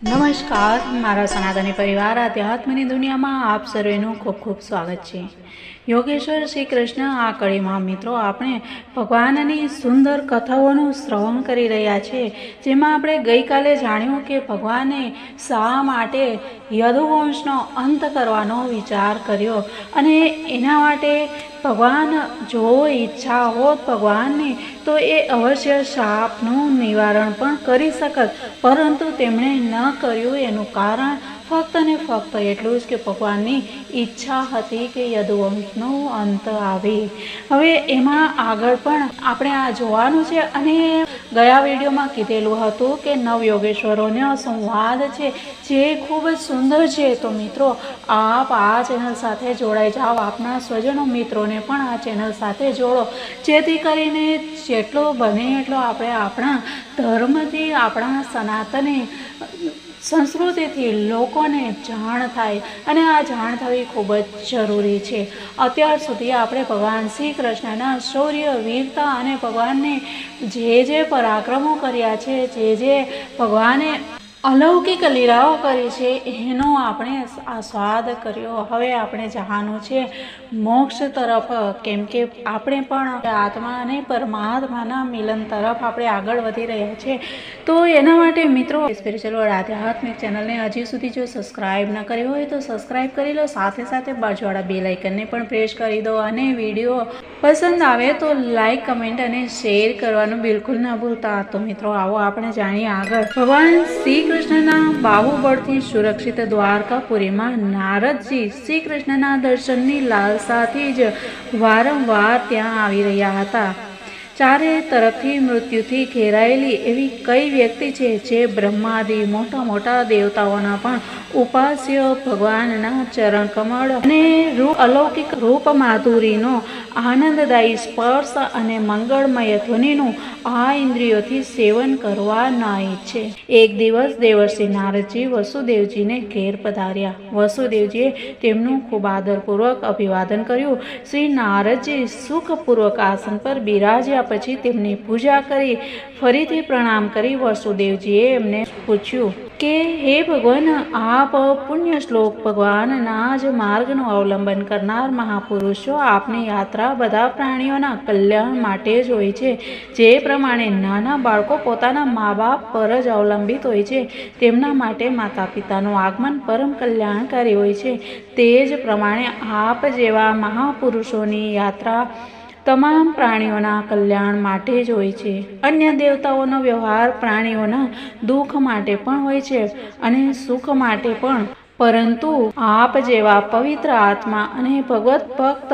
નમસ્કાર મારા સનાતની પરિવાર આધ્યાત્મની દુનિયામાં આપ સર્વેનું ખૂબ ખૂબ સ્વાગત છે. યોગેશ્વર શ્રી કૃષ્ણ આ કડીમાં મિત્રો, આપણે ભગવાનની સુંદર કથાઓનું શ્રવણ કરી રહ્યા છે. જેમાં આપણે ગઈકાલે જાણ્યું કે ભગવાને શા માટે યદુવંશનો અંત કરવાનો વિચાર કર્યો અને એના માટે ભગવાન જો ઈચ્છા હોત ભગવાનની, તો એ અવશ્ય શાપનું નિવારણ પણ કરી શકત. પરંતુ તેમણે ન કર્યું એનું કારણ ફક્ત ને ફક્ત એટલું જ કે ભગવાનની ઈચ્છા હતી કે યદુવંશનો અંત આવે. હવે એમાં આગળ પણ આપણે આ જોવાનું છે અને ગયા વિડીયોમાં કીધેલું હતું કે નવયોગેશ્વરોનો સંવાદ છે, જે ખૂબ જ સુંદર છે. તો મિત્રો, આપ આ ચેનલ સાથે જોડાઈ જાઓ, આપના સ્વજનો મિત્રોને પણ આ ચેનલ સાથે જોડો. જેથી કરીને જેટલો બને એટલો આપણે આપણા ધર્મથી આપણા સનાતની સંસ્કૃતિથી લોકોને જાણ થાય અને આ જાણ થવી ખૂબ જ જરૂરી છે. અત્યાર સુધી આપણે ભગવાન શ્રી કૃષ્ણના શૌર્ય, વીરતા અને ભગવાનને જે જે પરાક્રમો કર્યા છે, જે જે ભગવાને અલૌકિક લીલાઓ કરી છે, એનો આપણે આસ્વાદ કર્યો. હવે આપણે જવાનું છે મોક્ષ તરફ. કેમ કે આપણે પણ આત્મા અને પરમાત્માના મિલન તરફ આપણે આગળ વધી રહ્યા છે. તો એના માટે મિત્રો સ્પિરિચ્યુઅલ વર્લ્ડ આધ્યાત્મિક ચેનલને હજી સુધી જો સબસ્ક્રાઈબ ન કરી હોય તો સબસ્ક્રાઈબ કરી લો. સાથે સાથે બાજુવાળા બે લાઇકનને પણ પ્રેસ કરી દો અને વીડિયો પસંદ આવે તો લાઈક કમેન્ટ અને શેર કરવાનું બિલકુલ ના ભૂલતા. તો મિત્રો, આવો આપણે જાણીએ આગળ. ભગવાન શ્રી કૃષ્ણના બાહુબળથી સુરક્ષિત દ્વારકાપુરીમાં નારદજી શ્રી કૃષ્ણના દર્શનની લાલસાથી જ વારંવાર ત્યાં આવી રહ્યા હતા. ચારે તરફથી મૃત્યુથી ઘેરાયેલી એવી કઈ વ્યક્તિ છે જે બ્રહ્માદિ મોટા મોટા દેવતાઓના પણ ઉપાસ્ય ભગવાનના ચરણ કમળ અને રૂપ અલૌકિક રૂપ માધુરીનો આનંદદાયી સ્પર્શ અને મંગળમય ધ્વનિનું આ ઇન્દ્રિયોથી સેવન કરવા ન ઈચ્છે એક દિવસ દેવર્ષિ નારદજી વસુદેવજીને ઘેર પધાર્યા. વસુદેવજીએ તેમનું ખૂબ આદરપૂર્વક અભિવાદન કર્યું. શ્રી નારદજી સુખપૂર્વક આસન પર બિરાજ્યા પછી તેમની પૂજા કરી, ફરીથી પ્રણામ કરી વસુદેવજીએ એમને પૂછ્યું કે, હે ભગવાન, આપ પુણ્ય શ્લોક ભગવાનના જ માર્ગનું અવલંબન કરનાર મહાપુરુષો, આપની યાત્રા બધા પ્રાણીઓના કલ્યાણ માટે જ હોય છે. જે પ્રમાણે નાના બાળકો પોતાના મા બાપ પર જ અવલંબિત હોય છે, તેમના માટે માતા પિતાનું આગમન પરમ કલ્યાણકારી હોય છે. તે જ પ્રમાણે આપ જેવા મહાપુરુષોની યાત્રા તમામ પ્રાણીઓના કલ્યાણ માટે જ હોય છે. અન્ય દેવતાઓનો વ્યવહાર પ્રાણીઓના દુઃખ માટે પણ હોય છે અને સુખ માટે પણ. પરંતુ આપ જેવા પવિત્ર આત્મા અને ભગવત ભક્ત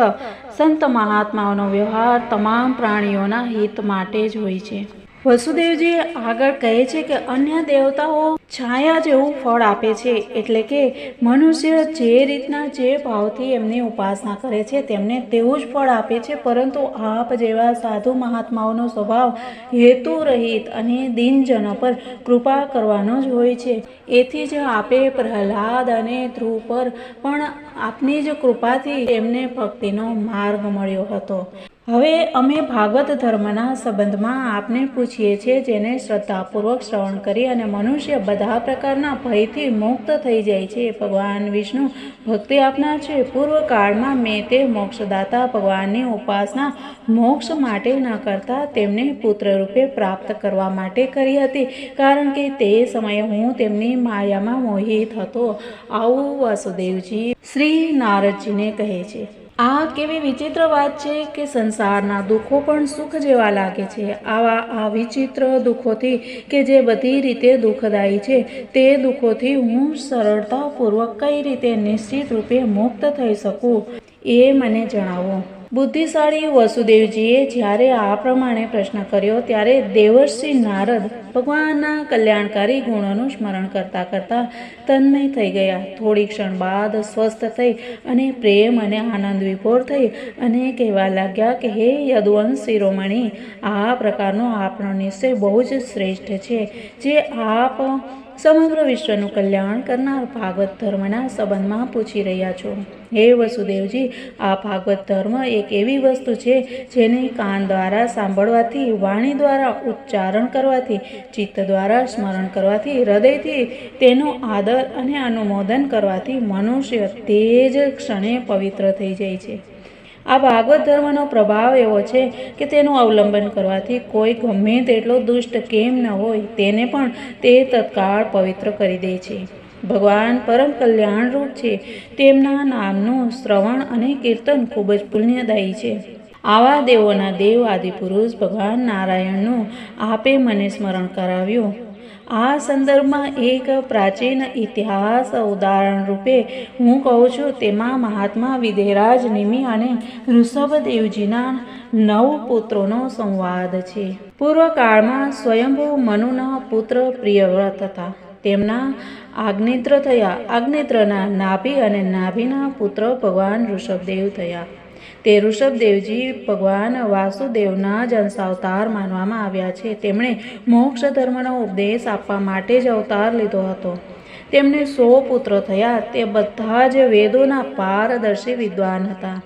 સંત મહાત્માઓનો વ્યવહાર તમામ પ્રાણીઓના હિત માટે જ હોય છે. વસુદેવજી આગળ કહે છે કે અન્ય દેવતાઓ છાયા જેવું ફળ આપે છે, એટલે કે મનુષ્ય જે રીતના જે ભાવથી એમની ઉપાસના કરે છે, તેમને તેવું જ ફળ આપે છે, પરંતુ આપ જેવા સાધુ મહાત્માઓનો સ્વભાવ હેતુ રહિત અને દિનજનો પર કૃપા કરવાનો જ હોય છે. એથી જ આપે પ્રહલાદ અને ધ્રુવ પર પણ આપની જ કૃપાથી એમને ભક્તિનો માર્ગ મળ્યો હતો. હવે અમે ભાગવત ધર્મના સંબંધમાં આપને પૂછીએ છીએ જેને શ્રદ્ધાપૂર્વક શ્રવણ કરી અને મનુષ્ય બધા પ્રકારના ભયથી મુક્ત થઈ જાય છે. ભગવાન વિષ્ણુ ભક્તિ આપનાર છે. પૂર્વકાળમાં મેં તે મોક્ષદાતા ભગવાનની ઉપાસના મોક્ષ માટે ન કરતા તેમને પુત્ર રૂપે પ્રાપ્ત કરવા માટે કરી હતી. કારણ કે તે સમયે હું તેમની માયામાં મોહિત હતો. આવું વાસુદેવજી શ્રી નારદજીને કહે છે. આ કેવી વિચિત્ર વાત છે કે સંસારના દુઃખો પણ સુખ જેવા લાગે છે. આવા આ વિચિત્ર દુઃખોથી કે જે બધી રીતે દુઃખદાયી છે, તે દુઃખોથી હું સરળતાપૂર્વક કઈ રીતે નિશ્ચિત રૂપે મુક્ત થઈ શકું? એ મને જણાવો. બુદ્ધિશાળી વસુદેવજીએ જ્યારે આ પ્રમાણે પ્રશ્ન કર્યો ત્યારે દેવર્ષિ નારદ ભગવાનના કલ્યાણકારી ગુણોનું સ્મરણ કરતા કરતા તન્મય થઈ ગયા. થોડી ક્ષણ બાદ સ્વસ્થ થઈ અને પ્રેમ અને આનંદ વિભોર થઈ અને કહેવા લાગ્યા કે, હે યદુવંશ શિરોમણી આ પ્રકારનો આપણો નિશ્ચય બહુ જ શ્રેષ્ઠ છે, જે આપ સમગ્ર વિશ્વનું કલ્યાણ કરનાર ભાગવત ધર્મના સંબંધમાં પૂછી રહ્યા છો. હે વસુદેવજી, આ ભાગવત ધર્મ એક એવી વસ્તુ છે જેને કાન દ્વારા સાંભળવાથી, વાણી દ્વારા ઉચ્ચારણ કરવાથી, ચિત્ત દ્વારા સ્મરણ કરવાથી, હૃદયથી તેનો આદર અને અનુમોદન કરવાથી મનુષ્ય તે જ ક્ષણે પવિત્ર થઈ જાય છે. આ ભાગવત ધર્મનો પ્રભાવ એવો છે કે તેનું અવલંબન કરવાથી કોઈ ગમે તેટલો દુષ્ટ કેમ ન હોય, તેને પણ તે તત્કાળ પવિત્ર કરી દે છે. ભગવાન પરમ કલ્યાણરૂપ છે. તેમના નામનું શ્રવણ અને કીર્તન ખૂબ જ પુણ્યદાયી છે. આવા દેવોના દેવ આદિપુરુષ ભગવાન નારાયણનું આપે મને સ્મરણ કરાવ્યું. આ સંદર્ભમાં એક પ્રાચીન ઇતિહાસ ઉદાહરણ રૂપે હું કહું છું, તેમાં મહાત્મા વિદેરાજ નિમિ અને ઋષભદેવજીના નવ પુત્રોનો સંવાદ છે. પૂર્વકાળમાં સ્વયંભૂ મનુના પુત્ર પ્રિયવ્રત હતા. તેમના આગ્નેત્ર થયા. આગ્નેત્રના નાભી અને નાભીના પુત્ર ભગવાન ઋષભદેવ થયા. તે ઋષભદેવજી ભગવાન વાસુદેવના જ માનવામાં આવ્યા છે. તેમણે મોક્ષ ધર્મનો ઉપદેશ આપવા માટે જ અવતાર લીધો હતો. તેમને સો પુત્ર થયા. તે બધા જ વેદોના પારદર્શી વિદ્વાન હતા.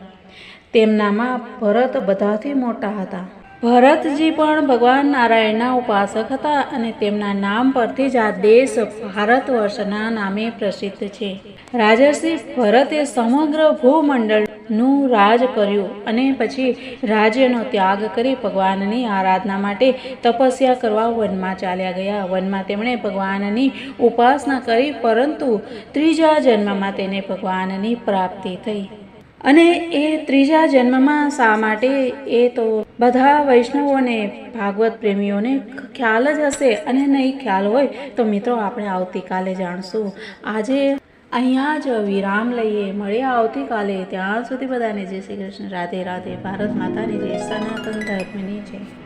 તેમનામાં ભરત બધાથી મોટા હતા. ભરતજી પણ ભગવાન નારાયણના ઉપાસક હતા અને તેમના નામ પરથી જ આ દેશ ભારત વર્ષના નામે પ્રસિદ્ધ છે. રાજર્ષિ ભરતે સમગ્ર ભૂમંડળનું રાજ કર્યું અને પછી રાજ્યનો ત્યાગ કરી ભગવાનની આરાધના માટે તપસ્યા કરવા વનમાં ચાલ્યા ગયા. વનમાં તેમણે ભગવાનની ઉપાસના કરી, પરંતુ ત્રીજા જન્મમાં તેને ભગવાનની પ્રાપ્તિ થઈ. અને એ ત્રીજા જન્મમાં શા માટે? એ તો બધા વૈષ્ણવોને ભાગવત પ્રેમીઓને ખ્યાલ જ હશે અને નહીં ખ્યાલ હોય તો મિત્રો આપણે આવતીકાલે જાણશું. આજે અહીંયા જ વિરામ લઈએ. મળીએ આવતીકાલે. ત્યાં સુધી બધાને જય શ્રી કૃષ્ણ. રાધે રાધે. ભારત માતાની જય. સનાતન ધર્મની જય.